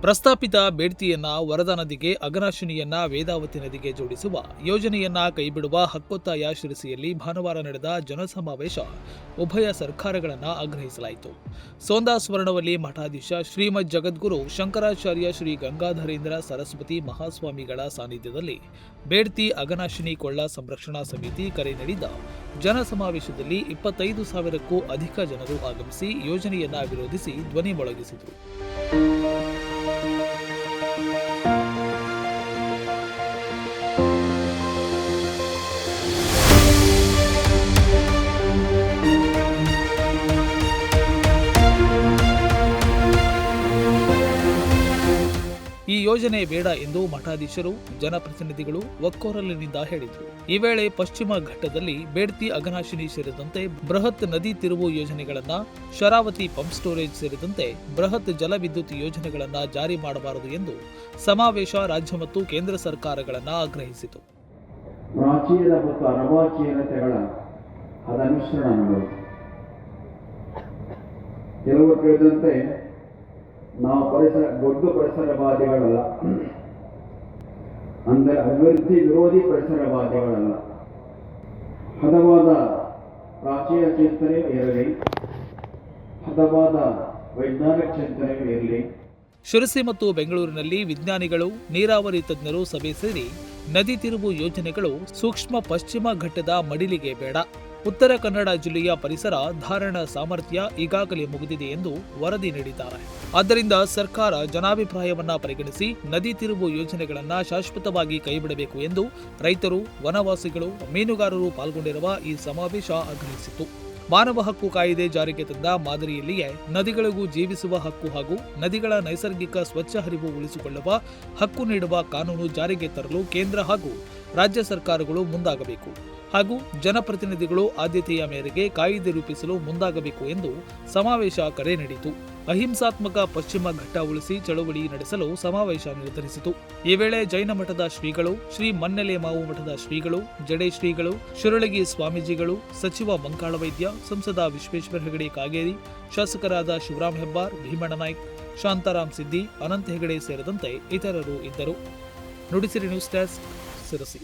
ಪ್ರಸ್ತಾಪಿತ ಬೇಡ್ತಿಯನ್ನ ವರದಾ ನದಿಗೆ ಅಗನಾಶಿನಿಯನ್ನ ವೇದಾವತಿ ನದಿಗೆ ಜೋಡಿಸುವ ಯೋಜನೆಯನ್ನ ಕೈಬಿಡುವ ಹಕ್ಕೊತ್ತಾಯ ಶಿರಸಿಯಲ್ಲಿ ಭಾನುವಾರ ನಡೆದ ಜನಸಮಾವೇಶ ಉಭಯ ಸರ್ಕಾರಗಳನ್ನ ಆಗ್ರಹಿಸಲಾಯಿತು. ಸೋಂದಾ ಸ್ವರ್ಣವಲ್ಲಿ ಮಠಾಧೀಶ ಶ್ರೀಮದ್ ಜಗದ್ಗುರು ಶಂಕರಾಚಾರ್ಯ ಶ್ರೀ ಗಂಗಾಧರೇಂದ್ರ ಸರಸ್ವತಿ ಮಹಾಸ್ವಾಮಿಗಳ ಸಾನ್ನಿಧ್ಯದಲ್ಲಿ ಬೇಡ್ತಿ ಅಗನಾಶಿನಿ ಕೊಳ್ಳ ಸಂರಕ್ಷಣಾ ಸಮಿತಿ ಕರೆ ನೀಡಿದ ಜನಸಮಾವೇಶದಲ್ಲಿ ಇಪ್ಪತ್ತೈದು ಸಾವಿರಕ್ಕೂ ಅಧಿಕ ಜನರು ಆಗಮಿಸಿ ಯೋಜನೆಯನ್ನ ವಿರೋಧಿಸಿ ಧ್ವನಿ ಮೊಳಗಿಸಿದರು. ಯೋಜನೆ ಬೇಡ ಎಂದು ಮಠಾಧೀಶರು, ಜನಪ್ರತಿನಿಧಿಗಳು ಒಕ್ಕೊರಲಿನಿಂದ ಹೇಳಿದರು. ಈ ವೇಳೆ ಪಶ್ಚಿಮ ಘಟ್ಟದಲ್ಲಿ ಬೇಡ್ತಿ ಅಘನಾಶಿನಿ ಸೇರಿದಂತೆ ಬೃಹತ್ ನದಿ ತಿರುವು ಯೋಜನೆಗಳನ್ನ, ಶರಾವತಿ ಪಂಪ್ ಸ್ಟೋರೇಜ್ ಸೇರಿದಂತೆ ಬೃಹತ್ ಜಲವಿದ್ಯುತ್ ಯೋಜನೆಗಳನ್ನ ಜಾರಿ ಮಾಡಬಾರದು ಎಂದು ಸಮಾವೇಶ ರಾಜ್ಯ ಮತ್ತು ಕೇಂದ್ರ ಸರ್ಕಾರಗಳನ್ನ ಆಗ್ರಹಿಸಿತು. ಪ್ರಾಚೀನ ಮತ್ತು ಅನವಾಚೀನತೆಗಳ ನಾವು ಪರಿಸರ, ದೊಡ್ಡ ಪರಿಸರವಾದಿಗಳಲ್ಲ ಅಂದರೆ ಅಭಿವೃದ್ಧಿ ವಿರೋಧಿ ಪರಿಸರವಾದಿಗಳಲ್ಲ ಹದವಾದ ಪ್ರಾಚೀನ ಚಿಂತನೆಯೂ ಇರಲಿ, ಹದವಾದ ವೈಜ್ಞಾನಿಕ ಚಿಂತನೆಯೂ ಇರಲಿ. ಶಿರಸಿ ಮತ್ತು ಬೆಂಗಳೂರಿನಲ್ಲಿ ವಿಜ್ಞಾನಿಗಳು, ನೀರಾವರಿ ತಜ್ಞರು ಸಭೆ ಸೇರಿ ನದಿ ತಿರುವು ಯೋಜನೆಗಳು ಸೂಕ್ಷ್ಮ ಪಶ್ಚಿಮ ಘಟ್ಟದ ಮಡಿಲಿಗೆ ಬೇಡ. ಉತ್ತರ ಕನ್ನಡ ಜಿಲ್ಲೆಯ ಪರಿಸರ ಧಾರಣ ಸಾಮರ್ಥ್ಯ ಈಗಾಗಲೇ ಮುಗಿದಿದೆ ಎಂದು ವರದಿ ನೀಡಿದ್ದಾರೆ. ಆದ್ದರಿಂದ ಸರ್ಕಾರ ಜನಾಭಿಪ್ರಾಯವನ್ನ ಪರಿಗಣಿಸಿ ನದಿ ತಿರುವು ಯೋಜನೆಗಳನ್ನು ಶಾಶ್ವತವಾಗಿ ಕೈಬಿಡಬೇಕು ಎಂದು ರೈತರು, ವನವಾಸಿಗಳು, ಮೀನುಗಾರರು ಪಾಲ್ಗೊಂಡಿರುವ ಈ ಸಮಾವೇಶ ಆಗ್ರಹಿಸಿತು ಮಾನವ ಹಕ್ಕು ಕಾಯಿದೆ ಜಾರಿಗೆ ತಂದ ಮಾದರಿಯಲ್ಲಿಯೇ ನದಿಗಳಿಗೂ ಜೀವಿಸುವ ಹಕ್ಕು ಹಾಗೂ ನದಿಗಳ ನೈಸರ್ಗಿಕ ಸ್ವಚ್ಛ ಹರಿವು ಉಳಿಸಿಕೊಳ್ಳುವ ಹಕ್ಕು ನೀಡುವ ಕಾನೂನು ಜಾರಿಗೆ ತರಲು ಕೇಂದ್ರ ಹಾಗೂ ರಾಜ್ಯ ಸರ್ಕಾರಗಳು ಮುಂದಾಗಬೇಕು ಹಾಗೂ ಜನಪ್ರತಿನಿಧಿಗಳು ಆದ್ಯತೆಯ ಮೇರೆಗೆ ಕಾಯಿದೆ ರೂಪಿಸಲು ಮುಂದಾಗಬೇಕು ಎಂದು ಸಮಾವೇಶ ಕರೆ ನೀಡಿತು. ಅಹಿಂಸಾತ್ಮಕ ಪಶ್ಚಿಮ ಘಟ್ಟ ಉಳಿಸಿ ಚಳವಳಿ ನಡೆಸಲು ಸಮಾವೇಶ ನಿರ್ಧರಿಸಿತು. ಈ ವೇಳೆ ಜೈನ ಮಠದ ಶ್ರೀಗಳು, ಶ್ರೀ ಮನ್ನೆಲೆ ಮಾವು ಮಠದ ಶ್ರೀಗಳು, ಜಡೆ ಶ್ರೀಗಳು, ಶಿರಳಗಿ ಸ್ವಾಮೀಜಿಗಳು, ಸಚಿವ ಬಂಕಾಳ ವೈದ್ಯ ಸಂಸದ ವಿಶ್ವೇಶ್ವರ ಹೆಗಡೆ ಕಾಗೇರಿ, ಶಾಸಕರಾದ ಶಿವರಾಮ್ ಹೆಬ್ಬಾರ್, ಭೀಮಣ್ಣ ನಾಯ್ಕ್, ಶಾಂತಾರಾಮ್ ಸಿದ್ದಿ ಅನಂತ ಹೆಗಡೆ ಸೇರಿದಂತೆ ಇತರರು ಇದ್ದರು. Nudisiri news desk Sirsi